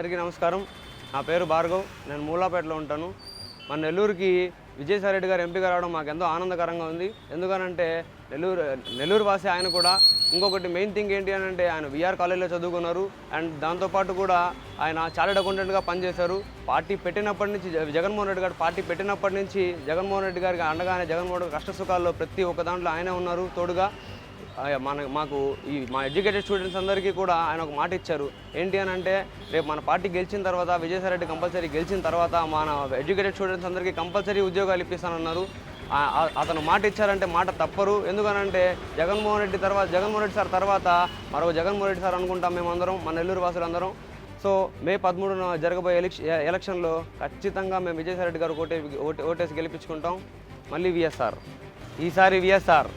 అందరికీ నమస్కారం. నా పేరు భార్గవ్. నేను మూలాపేటలో ఉంటాను. మన నెల్లూరుకి విజయసాయి రెడ్డి గారు ఎంపీగా రావడం మాకు ఎంతో ఆనందకరంగా ఉంది. ఎందుకనంటే నెల్లూరు నెల్లూరు వాసి ఆయన కూడా ఇంకొకటి మెయిన్ థింగ్ ఏంటి అని అంటే ఆయన విఆర్ కాలేజీలో చదువుకున్నారు. అండ్ దాంతోపాటు కూడా ఆయన చార్టెడ్ అకౌంటెంట్గా పనిచేశారు. పార్టీ పెట్టినప్పటి నుంచి జగన్మోహన్ రెడ్డి గారు పార్టీ పెట్టినప్పటి నుంచి జగన్మోహన్ రెడ్డి గారికి అండగానే జగన్మోహన్ రెడ్డి కష్ట సుఖాల్లో ప్రతి ఒక్క దాంట్లో ఆయనే ఉన్నారు తోడుగా. మన మాకు ఈ మా ఎడ్యుకేటెడ్ స్టూడెంట్స్ అందరికీ కూడా ఆయన ఒక మాట ఇచ్చారు. ఏంటి అని అంటే రేపు మన పార్టీ గెలిచిన తర్వాత విజయసాయి రెడ్డి కంపల్సరీ గెలిచిన తర్వాత మన ఎడ్యుకేటెడ్ స్టూడెంట్స్ అందరికీ కంపల్సరీ ఉద్యోగాలు ఇప్పిస్తానన్నారు. అతను మాట ఇచ్చారంటే మాట తప్పరు. ఎందుకనంటే జగన్మోహన్ రెడ్డి తర్వాత జగన్మోహన్ రెడ్డి సార్ తర్వాత మరో జగన్మోహన్ రెడ్డి సార్ అనుకుంటాం మేమందరం మన నెల్లూరు వాసులందరం సో మే పదమూడున జరగబోయే ఎలక్ష ఎలక్షన్లో ఖచ్చితంగా మేము విజయసాయి రెడ్డి గారు ఓటే ఓటేసి గెలిపించుకుంటాం. మళ్ళీ విఎస్ఆర్. ఈసారి విఎస్ఆర్.